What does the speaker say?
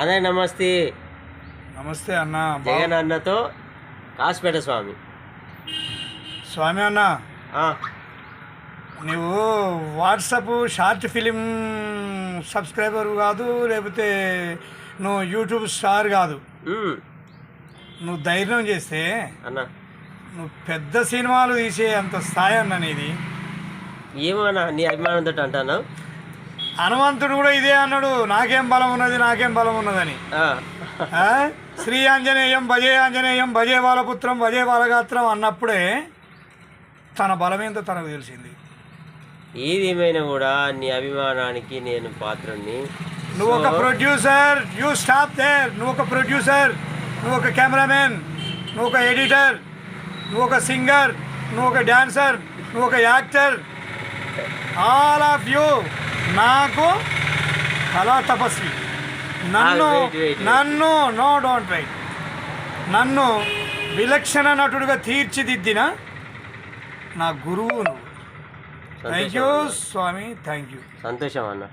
అదే నమస్తే. నమస్తే అన్న జగన్ అన్నతో కాసిపేట స్వామి. స్వామి అన్న నువ్వు వాట్సప్ షార్ట్ ఫిలిం సబ్స్క్రైబర్ కాదు లేకపోతే నువ్వు యూట్యూబ్ స్టార్ కాదు. నువ్వు ధైర్యం చేస్తే అన్న. నువ్వు పెద్ద సినిమాలు తీసే అంత స్థాయి అన్న నీది. ఏమో అన్న నీ అభిమానంతో అంటాను హనుమంతుడు కూడా ఇదే అన్నాడు నాకేం బలం ఉన్నది నాకేం బలం ఉన్నదని? శ్రీ ఆంజనేయం భజే ఆంజనేయం భజే బాలపుత్రం భజే బాలగాత్రం అన్నప్పుడే తన బలమేంతో తనకు తెలిసింది. ఏది ఏమైనా కూడా నీ అభిమానానికి నేను పాత్రుణ్ణి. నువ్వు ఒక ప్రొడ్యూసర్ యూ స్టాప్ దేర్. నువ్వు ఒక ప్రొడ్యూసర్ నువ్వు ఒక కెమెరామెన్ నువ్వు ఒక ఎడిటర్ నువ్వు ఒక సింగర్ నువ్వు ఒక డాన్సర్ నువ్వు ఒక యాక్టర్. All of you. నాకు కళా తపస్వి. నన్ను Ah. నన్ను నో డోంట్ రైట్ నన్ను విలక్షణ నటుడుగా తీర్చిదిద్దిన నా గురువు నువ్వు. Thank you. Swamy thank you సంతోషం అన్న.